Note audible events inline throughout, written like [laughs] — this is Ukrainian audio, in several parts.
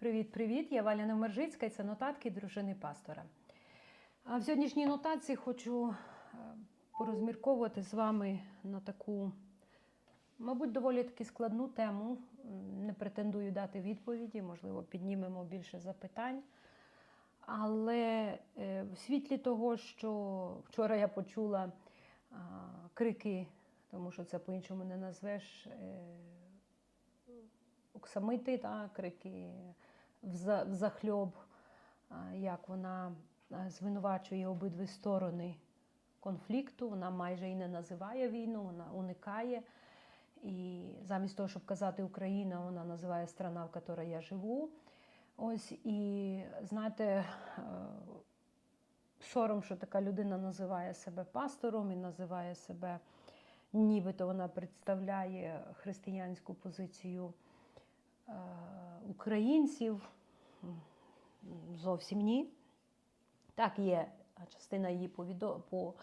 Привіт-привіт! Я Валя Номержицька і це нотатки дружини пастора. А в сьогоднішній нотації хочу е, порозмірковувати з вами на таку, мабуть, доволі таки складну тему. Не претендую дати відповіді, можливо, піднімемо більше запитань. Але е, в світлі того, що вчора я почула крики, тому що це по-іншому не назвеш. е, оксамити, та, крики взахльоб, а, як вона звинувачує обидві сторони конфлікту. Вона майже і не називає війну, вона уникає. І замість того, щоб казати Україна, вона називає страна, в якій я живу. Ось і знаєте, е, сором, що така людина називає себе пастором і називає себе, нібито вона представляє християнську позицію українців. Зовсім ні. Так, є частина її по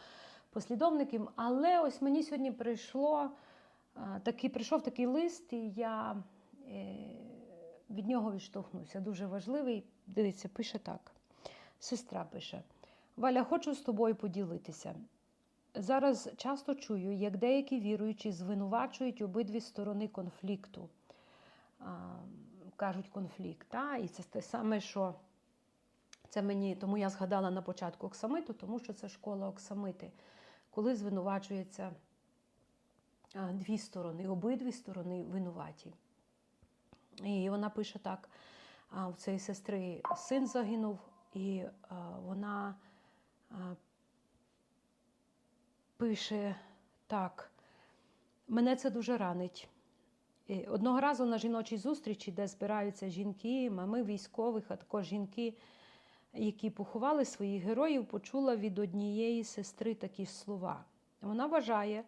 послідовникам, але ось мені сьогодні прийшло е, такий, прийшов такий лист, і я е, від нього відштовхнуся. Дуже важливий. Дивіться, пише так. Сестра пише: Валя, хочу з тобою поділитися. Зараз часто чую, як деякі віруючі звинувачують обидві сторони конфлікту. Кажуть конфлікт. Та? І це те саме, що це мені, тому я згадала на початку Оксамиту, тому що це школа Оксамити, коли звинувачується дві сторони, обидві сторони винуваті. І вона пише так: у цієї сестри син загинув, і вона пише так: мене це дуже ранить. Одного разу на жіночій зустрічі, де збираються жінки, мами військових, а також жінки, які поховали своїх героїв, почула від однієї сестри такі слова. Вона вважає,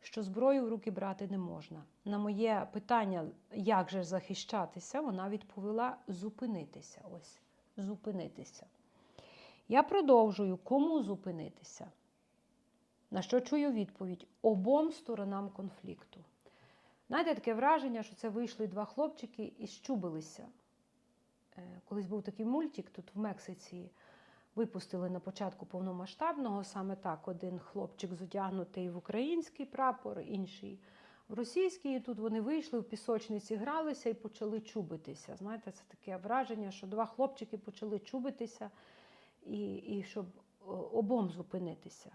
що зброю в руки брати не можна. На моє питання, як же захищатися, вона відповіла зупинитися. Ось, зупинитися. Я продовжую, кому зупинитися? На що чую відповідь обом сторонам конфлікту. Знаєте, таке враження, що це вийшли два хлопчики і щубилися. Е, Колись був такий мультик тут в Мексиці. Випустили на початку повномасштабного саме так: один хлопчик зодягнутий в український прапор, інший в російський. І тут вони вийшли в пісочниці, гралися і почали чубитися. Знаєте, це таке враження, що два хлопчики почали чубитися, і, і щоб обом зупинитися.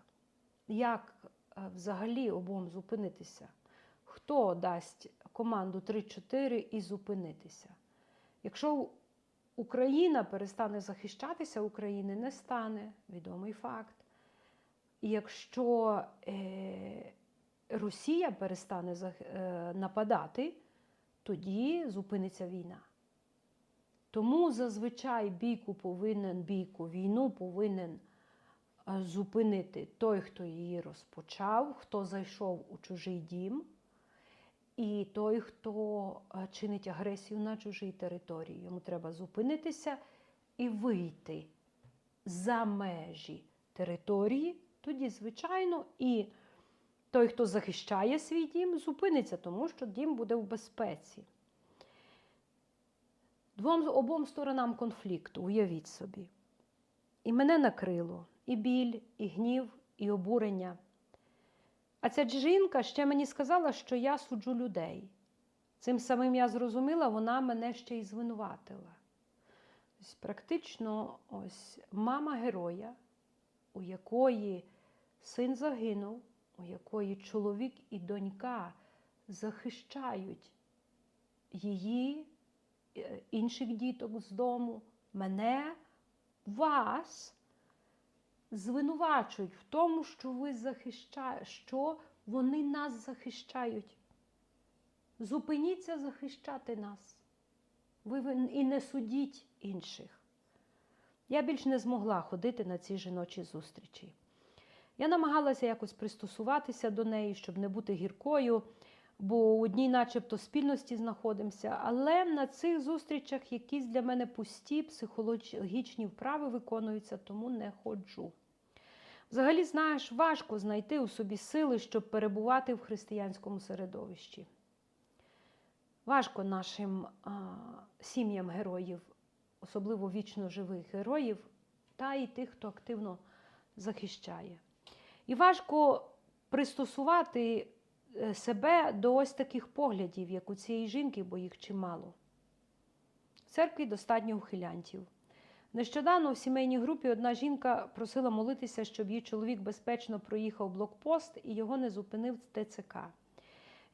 Як е, взагалі обом зупинитися? Хто дасть команду 3-4 і зупинитися? Якщо Україна перестане захищатися, України не стане, відомий факт. І якщо е, Росія перестане е, нападати, тоді зупиниться війна. Тому зазвичай бійку повинен бійку, війну повинен е, зупинити той, хто її розпочав, хто зайшов у чужий дім, і той, хто е, чинить агресію на чужій території. Йому треба зупинитися і вийти за межі території. Тоді, звичайно, і той, хто захищає свій дім, зупиниться, тому що дім буде в безпеці. Двом, обом сторонам конфлікту, уявіть собі. І мене накрило і біль, і гнів, і обурення. А ця жінка ще мені сказала, що я суджу людей. Цим самим я зрозуміла, вона мене ще й звинуватила. Ось практично ось мама героя, у якої син загинув, у якої чоловік і донька захищають її, е, інших діток з дому, мене, вас звинувачують в тому, що ви захищаєте, що вони нас захищають. Зупиніться захищати нас. Ви і не судіть інших. Я більш не змогла ходити на ці жіночі зустрічі. Я намагалася якось пристосуватися до неї, щоб не бути гіркою, бо у одній, начебто, спільності знаходимося. Але на цих зустрічах якісь для мене пусті психологічні вправи виконуються, тому не ходжу. Взагалі, знаєш, важко знайти у собі сили, щоб перебувати в християнському середовищі. Важко нашим а, сім'ям героїв, особливо вічно живих героїв, та і тих, хто активно захищає. І важко пристосувати е, себе до ось таких поглядів, як у цієї жінки, бо їх чимало. В церкві достатньо ухилянтів. Нещодавно в сімейній групі одна жінка просила молитися, щоб її чоловік безпечно проїхав блокпост і його не зупинив ТЦК.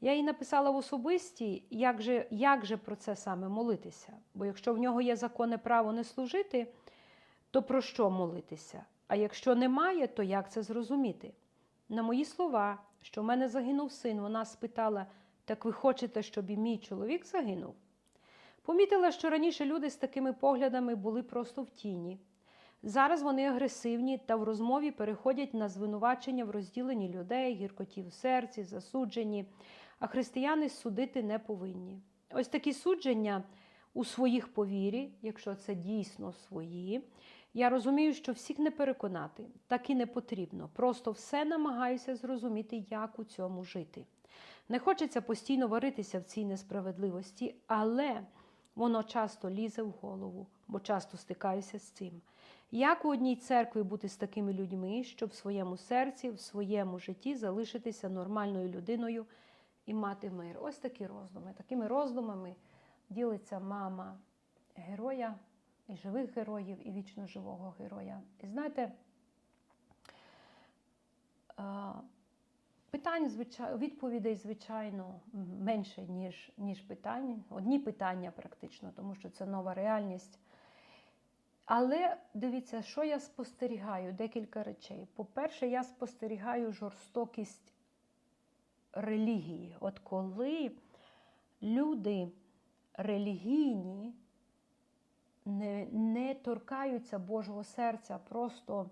Я їй написала в особисті, як же, як же про це саме молитися. Бо якщо в нього є законне право не служити, то про що молитися? А якщо немає, то як це зрозуміти? На мої слова, що в мене загинув син, вона спитала: так ви хочете, щоб і мій чоловік загинув? Помітила, що раніше люди з такими поглядами були просто в тіні. Зараз вони агресивні та в розмові переходять на звинувачення в розділенні людей, гіркоті в серці, засудженні, а християни судити не повинні. Ось такі судження у своїх повірі, якщо це дійсно свої. Я розумію, що всіх не переконати, так і не потрібно. Просто все намагаюся зрозуміти, як у цьому жити. Не хочеться постійно варитися в цій несправедливості, але воно часто лізе в голову, бо часто стикаюся з цим. Як у одній церкві бути з такими людьми, щоб в своєму серці, в своєму житті залишитися нормальною людиною і мати мир? Ось такі роздуми. Такими роздумами ділиться мама героя, і живих героїв, і вічно живого героя. І знаєте, питань, звичайно, відповідей, звичайно, менше, ніж, ніж питань. Одні питання практично, тому що це нова реальність. Але дивіться, що я спостерігаю, декілька речей. По-перше, я спостерігаю жорстокість релігії. От коли люди релігійні не, не торкаються Божого серця, просто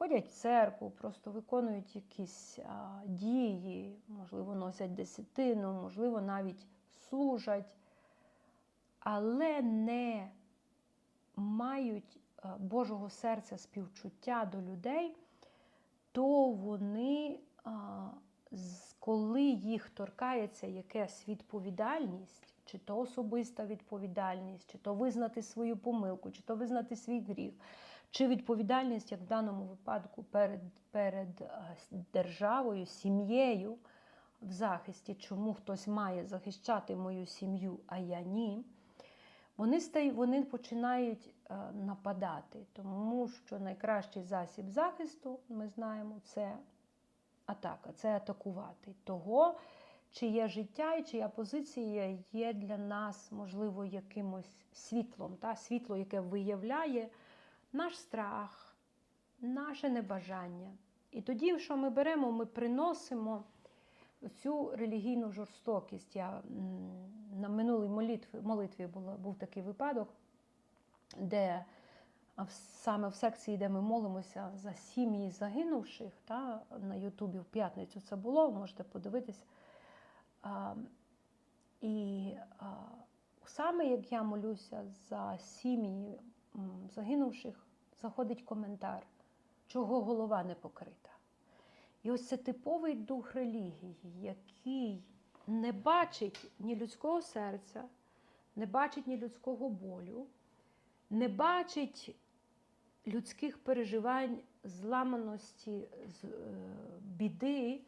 ходять в церкву, просто виконують якісь а, дії, можливо, носять десятину, можливо, навіть служать, але не мають Божого серця співчуття до людей, то вони, коли їх торкається якась відповідальність, чи то особиста відповідальність, чи то визнати свою помилку, чи то визнати свій гріх, чи відповідальність, як в даному випадку, перед, перед державою, сім'єю в захисті, чому хтось має захищати мою сім'ю, а я ні? Вони стають, вони починають е, нападати, тому що найкращий засіб захисту, ми знаємо, це атака, це атакувати. Того, чиє життя і чия позиція є для нас, можливо, якимось світлом, та? світло, яке виявляє наш страх, наше небажання. І тоді, що ми беремо, ми приносимо цю релігійну жорстокість. Я на минулій молитві, молитві було, був такий випадок, де саме в секції, де ми молимося за сім'ї загинувших, та, на Ютубі в п'ятницю це було, можете подивитись. А, І а, саме як я молюся за сім'ї загинувших, заходить коментар, чого голова не покрита. І ось це типовий дух релігії, який не бачить ні людського серця, не бачить ні людського болю, не бачить людських переживань, зламаності, е, біди,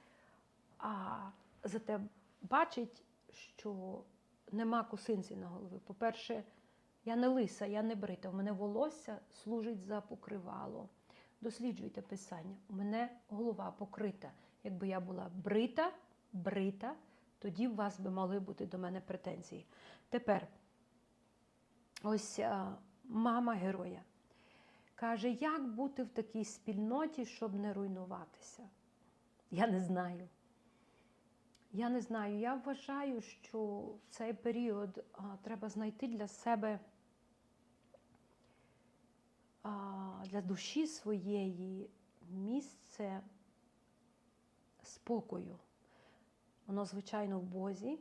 а зате бачить, що нема косинці на голові. По-перше, я не лиса, я не брита, у мене волосся служить за покривало. Досліджуйте писання. У мене голова покрита. Якби я була брита, брита, тоді у вас би могли бути до мене претензії. Тепер ось а, мама героя каже, як бути в такій спільноті, щоб не руйнуватися. Я не знаю. Я не знаю. Я вважаю, що в цей період а, треба знайти для себе для душі своєї місце спокою. Воно, звичайно, в Бозі.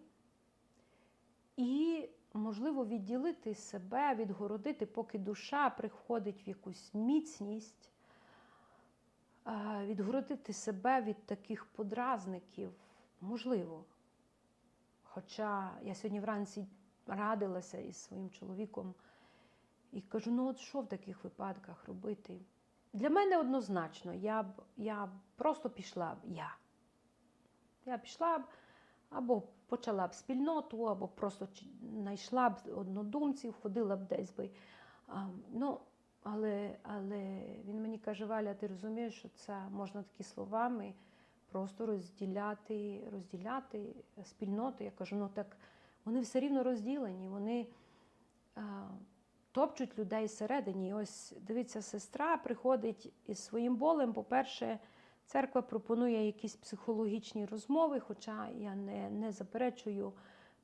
І, можливо, відділити себе, відгородити, поки душа приходить в якусь міцність, відгородити себе від таких подразників, можливо. Хоча я сьогодні вранці радилася із своїм чоловіком і кажу: ну от що в таких випадках робити? Для мене однозначно, я б я просто пішла б я. Я пішла б або почала б спільноту, або просто знайшла б однодумців, ходила б десь би. А, ну, але, але він мені каже, Валя, ти розумієш, що це можна такі словами просто розділяти, розділяти спільноти. Я кажу, ну так вони все рівно розділені, вони а, топчуть людей всередині. І ось дивіться, сестра приходить із своїм болем. По-перше, церква пропонує якісь психологічні розмови, хоча я не, не заперечую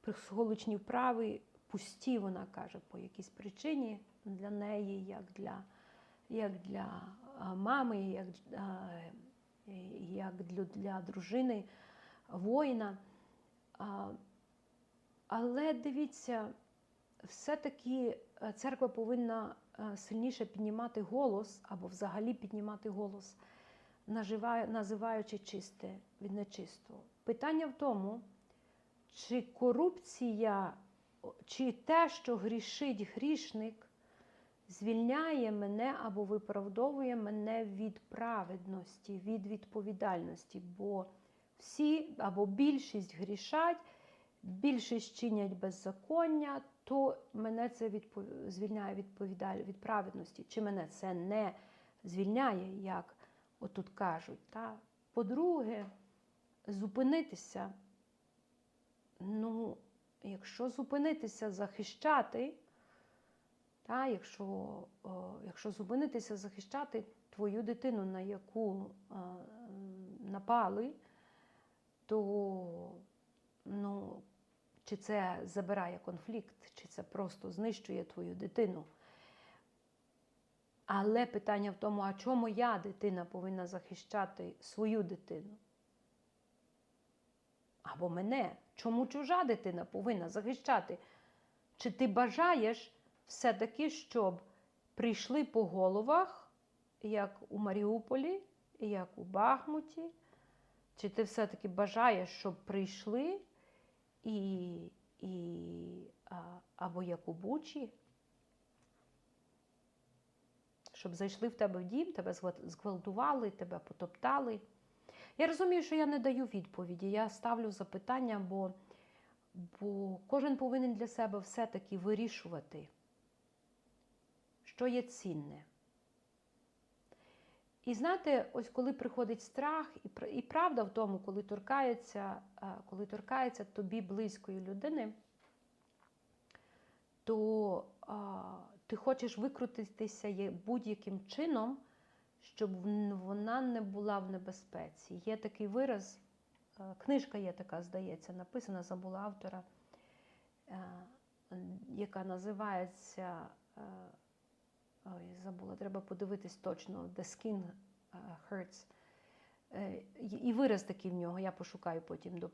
психологічні вправи. Пусті, вона каже, по якійсь причині для неї, як для, як для мами, як, як для, для дружини, воїна. Але дивіться, все-таки е, церква повинна е, сильніше піднімати голос або взагалі піднімати голос, називаючи чисте від нечистого. Питання в тому, чи корупція, чи те, що грішить грішник, звільняє мене або виправдовує мене від праведності, від відповідальності. Бо всі або більшість грішать, більшість чинять беззаконня, то мене це відпо- звільняє відповідаль... від праведності. Чи мене це не звільняє, як отут кажуть. Та? По-друге, зупинитися. Ну, якщо зупинитися, захищати, та, якщо, о, якщо зупинитися, захищати твою дитину, на яку а, напали, то ну, чи це забирає конфлікт, чи це просто знищує твою дитину. Але питання в тому, а чому моя дитина повинна захищати свою дитину? Або мене. Чому чужа дитина повинна захищати? Чи ти бажаєш все-таки, щоб прийшли по головах, як у Маріуполі, як у Бахмуті? Чи ти все-таки бажаєш, щоб прийшли і, і, або як у Бучі? Щоб зайшли в тебе в дім, тебе зґвалтували, тебе потоптали. Я розумію, що я не даю відповіді. Я ставлю запитання, бо, бо кожен повинен для себе все-таки вирішувати, що є цінне. І знаєте, ось коли приходить страх, і, правда в тому, коли торкається, коли торкається тобі близької людини, то а, ти хочеш викрутитися будь-яким чином, щоб вона не була в небезпеці. Є такий вираз, е, книжка є така, здається, написана, забула автора, е, яка називається. Ой, забула, треба подивитись точно, The Skin е, Hurts. Е, І і вираз такий в нього, я пошукаю потім,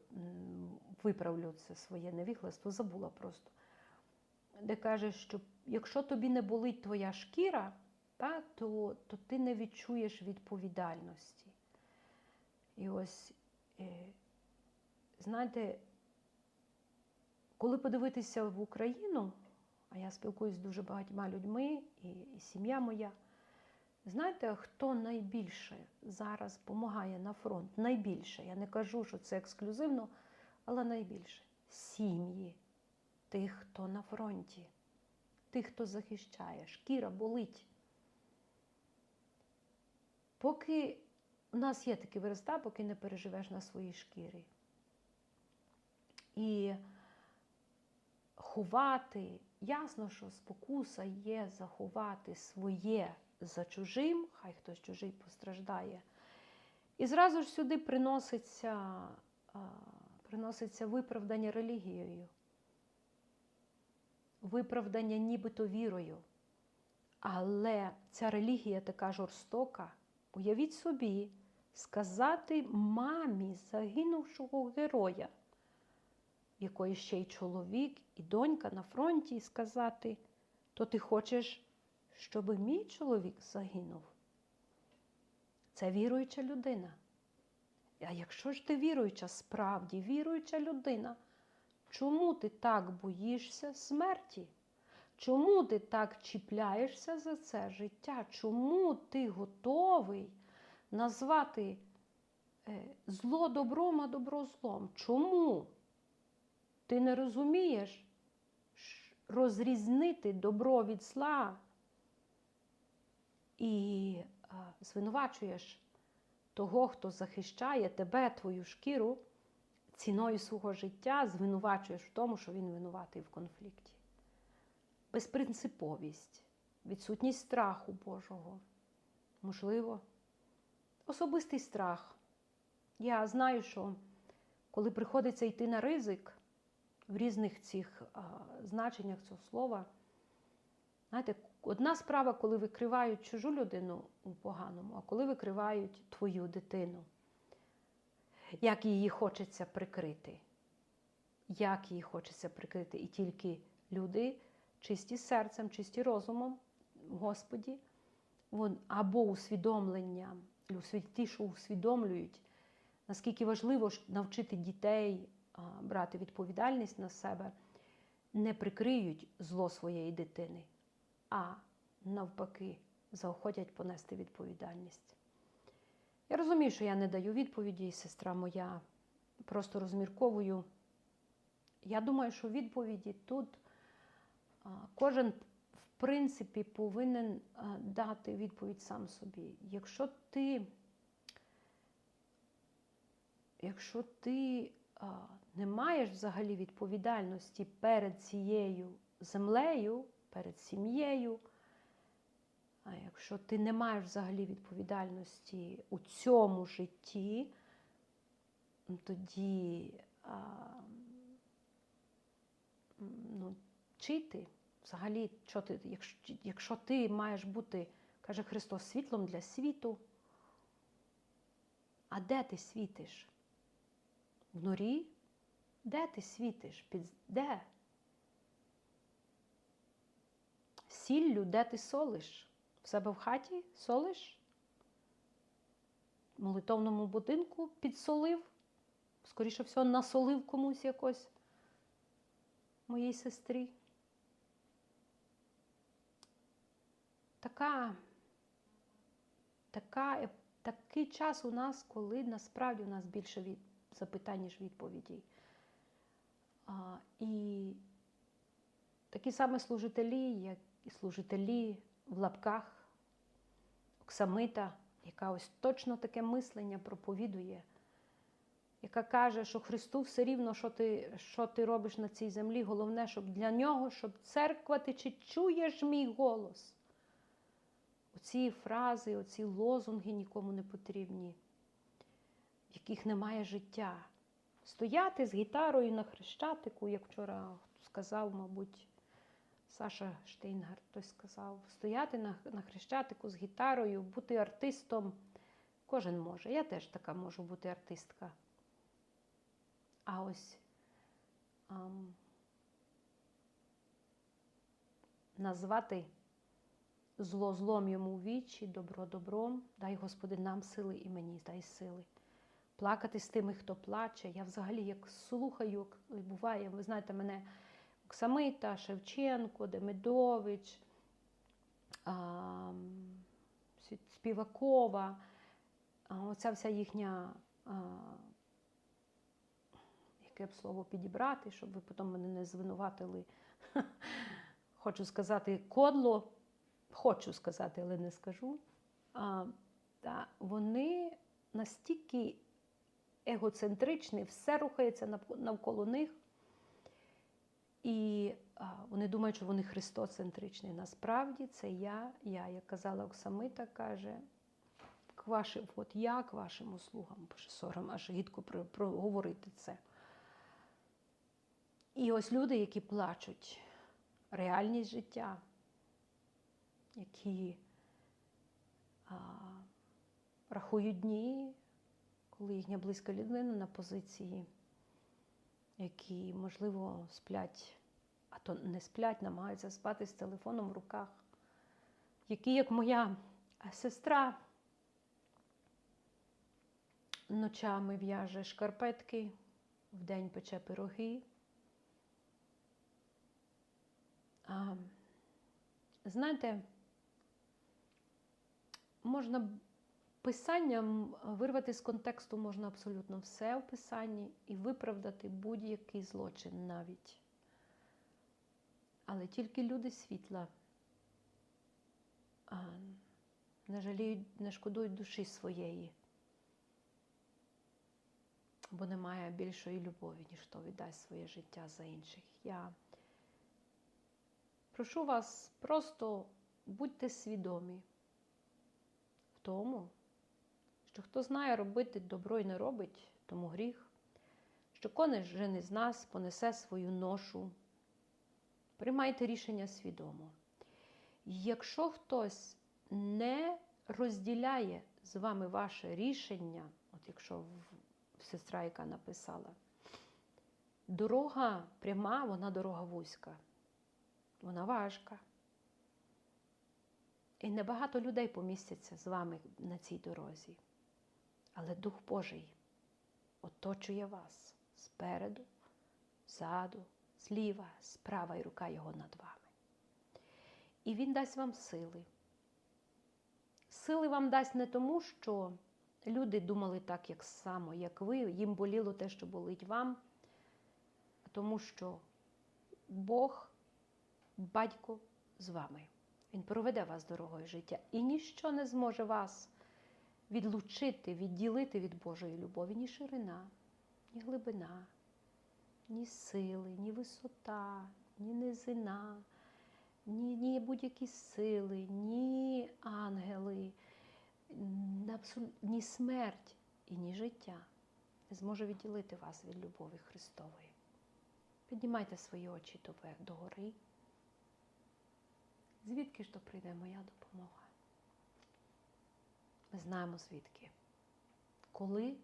виправлю це своє невігластво, забула просто. Де каже, що якщо тобі не болить твоя шкіра, та, то, то ти не відчуєш відповідальності. І ось, е, знаєте, коли подивитися в Україну, а я спілкуюся з дуже багатьма людьми, і, і сім'я моя. Знаєте, хто найбільше зараз допомагає на фронт? Найбільше. Я не кажу, що це ексклюзивно, але найбільше сім'ї тих, хто на фронті, тих, хто захищає, шкіра болить. Поки у нас є такі вироста, поки не переживеш на своїй шкірі. І ховати, ясно, що спокуса є заховати своє за чужим, хай хтось чужий постраждає. І зразу ж сюди приноситься, приноситься виправдання релігією, виправдання нібито вірою. Але ця релігія така жорстока. Уявіть собі, сказати мамі загинувшого героя, якої ще й чоловік, і донька на фронті, і сказати, то ти хочеш, щоб мій чоловік загинув? Це віруюча людина. А якщо ж ти віруюча, справді віруюча людина, чому ти так боїшся смерті? Чому ти так чіпляєшся за це життя? Чому ти готовий назвати е, зло добром, а добро злом? Чому ти не розумієш розрізнити добро від зла і звинувачуєш того, хто захищає тебе, твою шкіру, ціною свого життя, звинувачуєш в тому, що він винуватий в конфлікті? безпринциповість, відсутність страху Божого. Можливо, особистий страх. Я знаю, що коли приходиться йти на ризик в різних цих а, значеннях цього слова, знаєте, одна справа, коли викривають чужу людину у поганому, а коли викривають твою дитину, як її хочеться прикрити. Як її хочеться прикрити, і тільки люди чисті серцем, чисті розумом, Господі, або усвідомленням, ті, що усвідомлюють, наскільки важливо навчити дітей брати відповідальність на себе, не прикриють зло своєї дитини, а навпаки, заохотять понести відповідальність. Я розумію, що я не даю відповіді, сестра моя, просто розмірковую. Я думаю, що відповіді тут кожен, в принципі, повинен дати відповідь сам собі. Якщо ти, якщо ти не маєш взагалі відповідальності перед цією землею, перед сім'єю, а якщо ти не маєш взагалі відповідальності у цьому житті, тоді а, ну, чити взагалі, що ти, якщо, якщо ти маєш бути, каже Христос, світлом для світу, а де ти світиш? В норі? Де ти світиш? Під... Де? Сіллю, де ти солиш? В себе в хаті солиш? В молитовному будинку підсолив? Скоріше всього, насолив комусь якось моїй сестрі. Така, така, такий час у нас, коли насправді у нас більше від, запитань, ніж відповідей. А, і такі самі служителі, як і служителі в лапках, Оксамита, яка ось точно таке мислення проповідує, яка каже, що Христу все рівно, що ти, що ти робиш на цій землі, головне, щоб для нього, щоб церква, ти чи чуєш мій голос. Оці фрази, оці лозунги нікому не потрібні, яких немає життя. Стояти з гітарою на хрещатику, як вчора сказав, мабуть, Саша Штейнгар, хтось сказав, стояти на, на хрещатику з гітарою, бути артистом. Кожен може. Я теж така можу бути артистка. А ось ам, назвати зло злом йому вічі, добро добром, дай Господи нам сили і мені дай сили. Плакати з тими, хто плаче. Я взагалі як слухаю, як буває, ви знаєте, мене Оксамита, Шевченко, Демидович, Співакова, оця вся їхня, яке б слово підібрати, щоб ви потім мене не звинуватили. [laughs] Хочу сказати кодло, хочу сказати, але не скажу. А, та, Вони настільки егоцентричні, все рухається навколо них. І вони думають, що вони христоцентричні. Насправді це я, я, як казала Оксамита, каже, к вашим, от я к вашим услугам, боже, сором, аж гідко проговорити це. І ось люди, які плачуть, реальність життя, які а, рахують дні, коли їхня близька людина на позиції, які, можливо, сплять, а то не сплять, намагаються спати з телефоном в руках, які, як моя е, сестра, ночами в'яже шкарпетки, вдень пече пироги. А, Знаєте, можна писанням вирвати з контексту можна абсолютно все в писанні і виправдати будь-який злочин навіть. Але тільки люди світла а, не жаліють, не шкодують душі своєї, бо немає більшої любові, ніж хто віддасть своє життя за інших. Я прошу вас, просто будьте свідомі в тому, що хто знає робити добро і не робить, тому гріх, що кожен із нас понесе свою ношу. Приймайте рішення свідомо. Якщо хтось не розділяє з вами ваше рішення, от якщо сестра, яка написала, дорога пряма, вона дорога вузька, вона важка. І небагато людей помістяться з вами на цій дорозі. Але Дух Божий оточує вас спереду, ззаду, зліва, справа і рука Його над вами. І Він дасть вам сили. Сили вам дасть не тому, що люди думали так, як само, як ви, їм боліло те, що болить вам, а тому що Бог, батько з вами. Він проведе вас дорогою життя, і ніщо не зможе вас відлучити, відділити від Божої любові ні ширина, ні глибина, ні сили, ні висота, ні низина, ні, ні будь-які сили, ні ангели, ні смерть і ні життя не зможе відділити вас від любові Христової. Піднімайте свої очі до гори. Звідки ж то прийде моя допомога? Ми знаємо звідки. Коли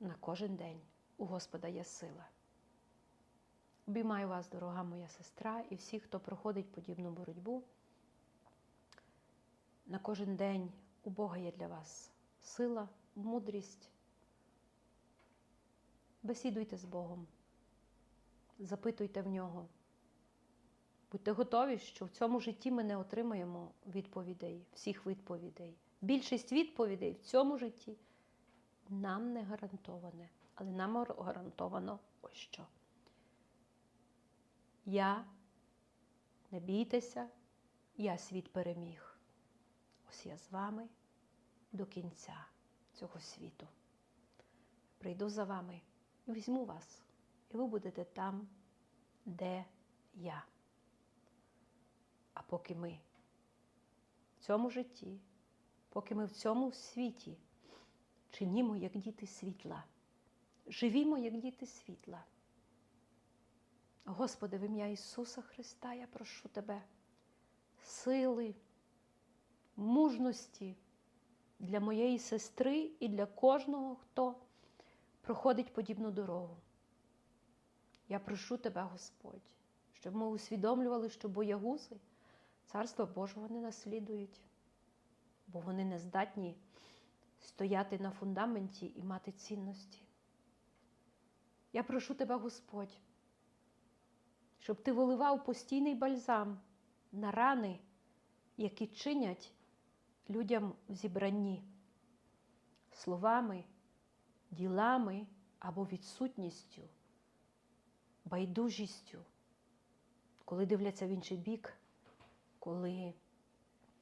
на кожен день у Господа є сила. Обіймаю вас, дорога моя сестра, і всі, хто проходить подібну боротьбу. На кожен день у Бога є для вас сила, мудрість. Бесідуйте з Богом, запитуйте в нього. Будьте готові, що в цьому житті ми не отримаємо відповідей, всіх відповідей. Більшість відповідей в цьому житті нам не гарантоване, але нам гарантовано ось що. Я, не бійтеся, я світ переміг. Ось я з вами до кінця цього світу. Прийду за вами і візьму вас, і ви будете там, де я. А поки ми в цьому житті, поки ми в цьому світі чинімо, як діти світла, живімо, як діти світла. Господи, в ім'я Ісуса Христа, я прошу Тебе сили, мужності для моєї сестри і для кожного, хто проходить подібну дорогу. Я прошу Тебе, Господь, щоб ми усвідомлювали, що боягузи Царства Божого не наслідують, бо вони не здатні стояти на фундаменті і мати цінності. Я прошу Тебе, Господь, щоб Ти виливав постійний бальзам на рани, які чинять людям в зібранні словами, ділами або відсутністю, байдужістю, коли дивляться в інший бік, коли,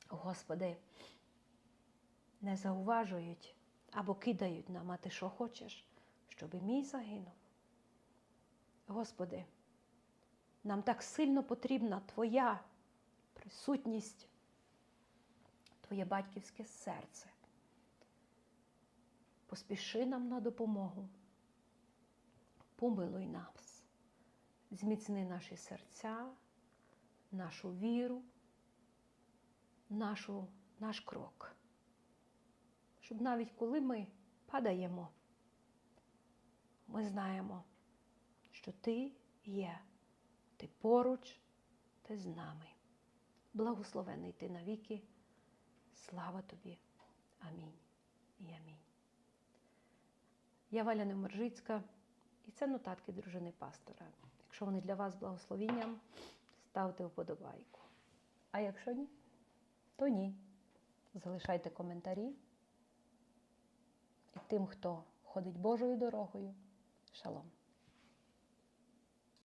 Господи, не зауважують або кидають нам, а ти що хочеш, щоб і мій загинув. Господи, нам так сильно потрібна Твоя присутність, Твоє батьківське серце. Поспіши нам на допомогу. Помилуй нас, зміцни наші серця, нашу віру, нашу, наш крок. Щоб навіть коли ми падаємо, ми знаємо, що Ти є, Ти поруч, Ти з нами. Благословений Ти навіки. Слава тобі. Амінь і амінь. Я Валя Немержицька, і це нотатки дружини пастора. Якщо вони для вас благословінням, ставте вподобайку. А якщо ні, то ні. Залишайте коментарі. Тим, хто ходить Божою дорогою, шалом.